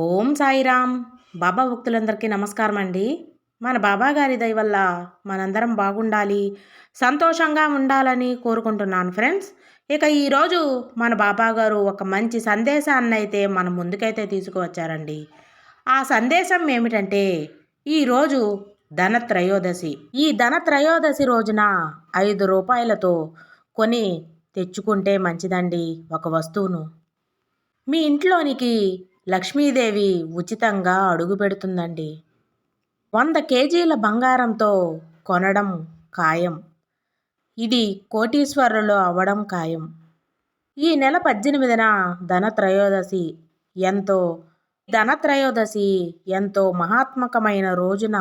ఓం సాయిరామ్ బాబా భక్తులందరికీ నమస్కారం అండి మన బాబా గారి దయ వల్ల మనందరం బాగుండాలి సంతోషంగా ఉండాలని కోరుకుంటున్నాను ఫ్రెండ్స్. ఇక ఈరోజు మన బాబా గారు ఒక మంచి సందేశాన్ని అయితే మన ముందుకైతే తీసుకువచ్చారండి. ఆ సందేశం ఏమిటంటే ఈరోజు ధన త్రయోదశి. ఈ ధన త్రయోదశి రోజున ఐదు రూపాయలతో కొని తెచ్చుకుంటే మంచిదండి ఒక వస్తువును. మీ ఇంట్లోనికి లక్ష్మీదేవి ఉచితంగా అడుగు పెడుతుందండి. వంద కేజీల బంగారంతో కొనడం ఖాయం. ఇది కోటీశ్వరులు అవ్వడం ఖాయం. ఈ నెల పద్దెనిమిదిన ధనత్రయోదశి ఎంతో ధనత్రయోదశి ఎంతో మహాత్మకమైన రోజున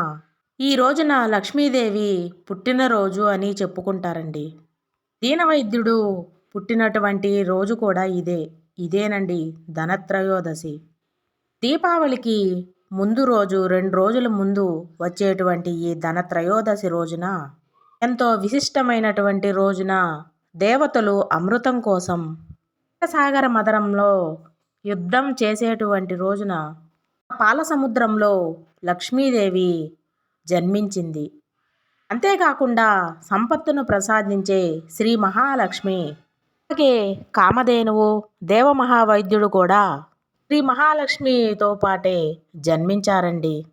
ఈ రోజున లక్ష్మీదేవి పుట్టినరోజు అని చెప్పుకుంటారండి. దీనవైద్యుడు పుట్టినటువంటి రోజు కూడా ఇదే ఇదేనండి ధనత్రయోదశి. దీపావళికి ముందు రోజు రెండు రోజుల ముందు వచ్చేటువంటి ఈ ధనత్రయోదశి రోజున ఎంతో విశిష్టమైనటువంటి రోజున దేవతలు అమృతం కోసం సాగర మదరంలో యుద్ధం చేసేటువంటి రోజున పాల సముద్రంలో లక్ష్మీదేవి జన్మించింది. అంతేకాకుండా సంపత్తును ప్రసాదించే శ్రీ మహాలక్ష్మి అలాగే కామధేనువు దేవమహావైద్యుడు కూడా శ్రీ మహాలక్ష్మితో పాటే జన్మించారండి.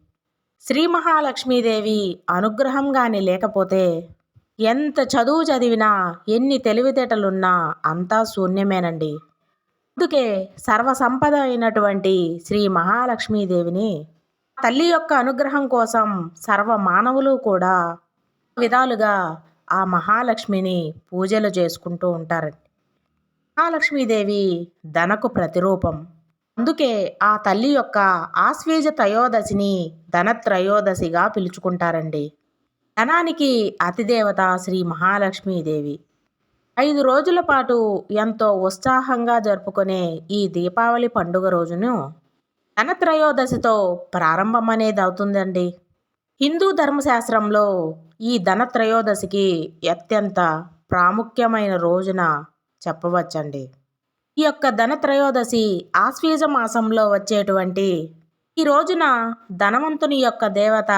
శ్రీ మహాలక్ష్మీదేవి అనుగ్రహం కానీ లేకపోతే ఎంత చదువు చదివినా ఎన్ని తెలివితేటలున్నా అంతా శూన్యమేనండి. అందుకే సర్వసంపద అయినటువంటి శ్రీ మహాలక్ష్మీదేవిని తల్లి యొక్క అనుగ్రహం కోసం సర్వ మానవులు కూడా విధాలుగా ఆ మహాలక్ష్మిని పూజలు చేసుకుంటూ ఉంటారండి. మహాలక్ష్మీదేవి ధనకు ప్రతిరూపం. అందుకే ఆ తల్లి యొక్క ఆశ్వేజ త్రయోదశిని ధనత్రయోదశిగా పిలుచుకుంటారండి. ధనానికి అతిదేవత శ్రీ మహాలక్ష్మీదేవి. ఐదు రోజుల పాటు ఎంతో ఉత్సాహంగా జరుపుకునే ఈ దీపావళి పండుగ రోజును ధనత్రయోదశితో ప్రారంభం అనేది అవుతుందండి. హిందూ ధర్మశాస్త్రంలో ఈ ధనత్రయోదశికి అత్యంత ప్రాముఖ్యమైన రోజున చెప్పవచ్చండి. ఈ యొక్క ధనత్రయోదశి ఆశ్వీజ మాసంలో వచ్చేటువంటి ఈ రోజున ధనవంతుని యొక్క దేవత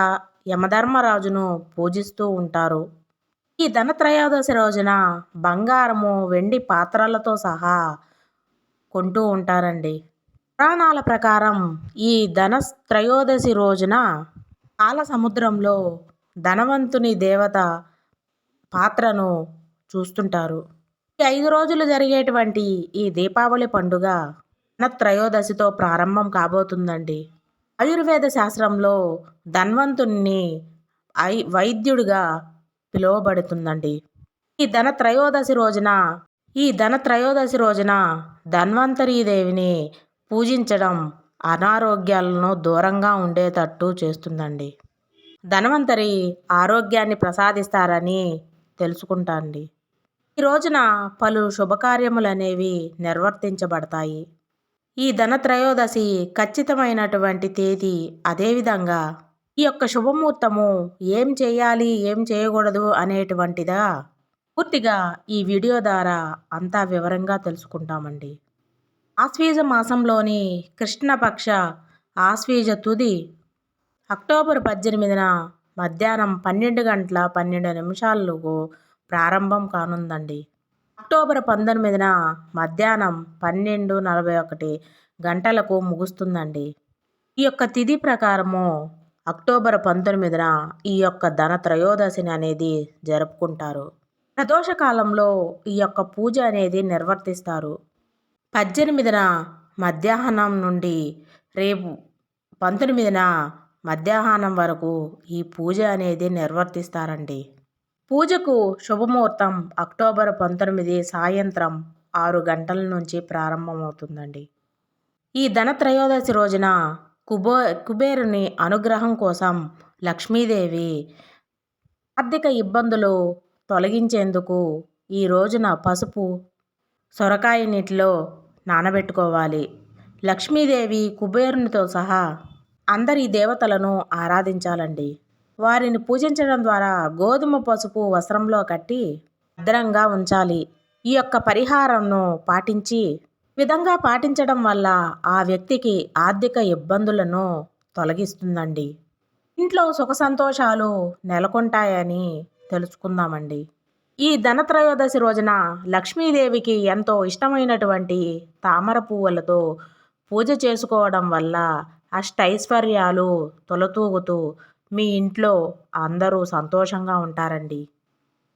యమధర్మరాజును పూజిస్తూ ఉంటారు. ఈ ధనత్రయోదశి రోజున బంగారము వెండి పాత్రలతో సహా కొంటూ ఉంటారండి. పురాణాల ప్రకారం ఈ ధన త్రయోదశి రోజున కాల సముద్రంలో ధనవంతుని దేవత పాత్రను చూస్తుంటారు. ఐదు రోజులు జరిగేటువంటి ఈ దీపావళి పండుగ త్రయోదశితో ప్రారంభం కాబోతుందండి. ఆయుర్వేద శాస్త్రంలో ధన్వంతుణ్ణి ఐ వైద్యుడిగా పిలువబడుతుందండి. ఈ ధన త్రయోదశి రోజున ఈ ధన త్రయోదశి రోజున ధన్వంతరీదేవిని పూజించడం అనారోగ్యాలను దూరంగా ఉండేటట్టు చేస్తుందండి. ధన్వంతరి ఆరోగ్యాన్ని ప్రసాదిస్తారని తెలుసుకుంటాండి. ఈ రోజున పలు శుభకార్యములు అనేవి నిర్వర్తించబడతాయి. ఈ ధనత్రయోదశి ఖచ్చితమైనటువంటి తేదీ అదేవిధంగా ఈ యొక్క శుభముహూర్తము ఏం చేయాలి ఏం చేయకూడదు అనేటువంటిదా పూర్తిగా ఈ వీడియో ద్వారా అంతా వివరంగా తెలుసుకుంటామండి. ఆశ్వీజ మాసంలోని కృష్ణపక్ష ఆశ్వీజ తుది అక్టోబర్ పద్దెనిమిదిన మధ్యాహ్నం పన్నెండు గంటల పన్నెండు నిమిషాలకు ప్రారంభం కానుందండి. అక్టోబర్ పంతొమ్మిదిన మధ్యాహ్నం పన్నెండు నలభై ఒకటి గంటలకు ముగుస్తుందండి. ఈ యొక్క తిథి ప్రకారము అక్టోబర్ పంతొమ్మిదిన ఈ యొక్క ధన త్రయోదశిని అనేది జరుపుకుంటారు. ప్రదోష కాలంలో ఈ యొక్క పూజ అనేది నిర్వర్తిస్తారు. పద్దెనిమిదిన మధ్యాహ్నం నుండి రేపు పంతొమ్మిదిన మధ్యాహ్నం వరకు ఈ పూజ అనేది నిర్వర్తిస్తారండి. పూజకు శుభముహూర్తం అక్టోబర్ పంతొమ్మిది సాయంత్రం ఆరు గంటల నుంచి ప్రారంభమవుతుందండి. ఈ ధనత్రయోదశి రోజున కుబో కుబేరుని అనుగ్రహం కోసం లక్ష్మీదేవి ఆర్థిక ఇబ్బందులు తొలగించేందుకు ఈ రోజున పసుపు సొరకాయ నీటిలో నానబెట్టుకోవాలి. లక్ష్మీదేవి కుబేరునితో సహా అందరి దేవతలను ఆరాధించాలండి. వారిని పూజించడం ద్వారా గోధుమ పసుపు వస్త్రంలో కట్టి భద్రంగా ఉంచాలి. ఈ యొక్క పరిహారంను పాటించి విధంగా పాటించడం వల్ల ఆ వ్యక్తికి ఆర్థిక ఇబ్బందులను తొలగిస్తుందండి. ఇంట్లో సుఖ సంతోషాలు నెలకొంటాయని తెలుసుకుందామండి. ఈ ధనత్రయోదశి రోజున లక్ష్మీదేవికి ఎంతో ఇష్టమైనటువంటి తామర పువ్వులతో పూజ చేసుకోవడం వల్ల అష్టైశ్వర్యాలు తొలతూగుతూ మీ ఇంట్లో అందరూ సంతోషంగా ఉంటారండి.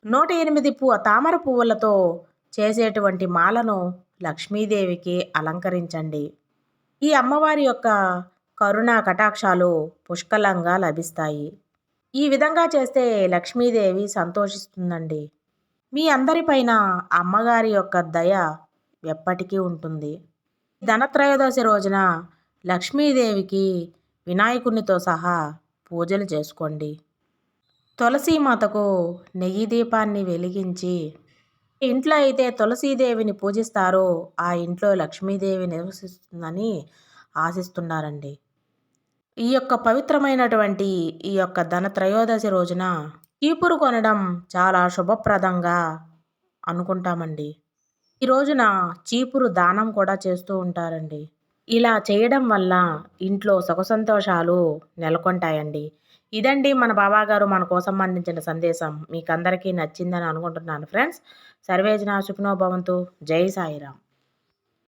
నూట ఎనిమిది పు తామర పువ్వులతో చేసేటువంటి మాలను లక్ష్మీదేవికి అలంకరించండి. ఈ అమ్మవారి యొక్క కరుణా కటాక్షాలు పుష్కలంగా లభిస్తాయి. ఈ విధంగా చేస్తే లక్ష్మీదేవి సంతోషిస్తుందండి. మీ అందరిపైన అమ్మగారి యొక్క దయ ఎప్పటికీ ఉంటుంది. ధనత్రయోదశి రోజున లక్ష్మీదేవికి వినాయకునితో సహా పూజలు చేసుకోండి. తులసీమాతకు నెయ్యి దీపాన్ని వెలిగించి ఇంట్లో అయితే తులసీదేవిని పూజిస్తారో ఆ ఇంట్లో లక్ష్మీదేవి నివసిస్తుందని ఆశిస్తున్నారండి. ఈ యొక్క పవిత్రమైనటువంటి ఈ యొక్క ధన త్రయోదశి రోజున చీపురు కొనడం చాలా శుభప్రదంగా అనుకుంటామండి. ఈ రోజున చీపురు దానం కూడా చేస్తూ ఉంటారండి. ఇలా చేయడం వల్ల ఇంట్లో సుఖ సంతోషాలు నెలకొంటాయండి. ఇదండి మన బాబాగారు మన కోసం అందించిన సందేశం. మీకు అందరికీ నచ్చిందని అనుకుంటున్నాను ఫ్రెండ్స్. సర్వేజన నా భవంతు. జై సాయిరామ్.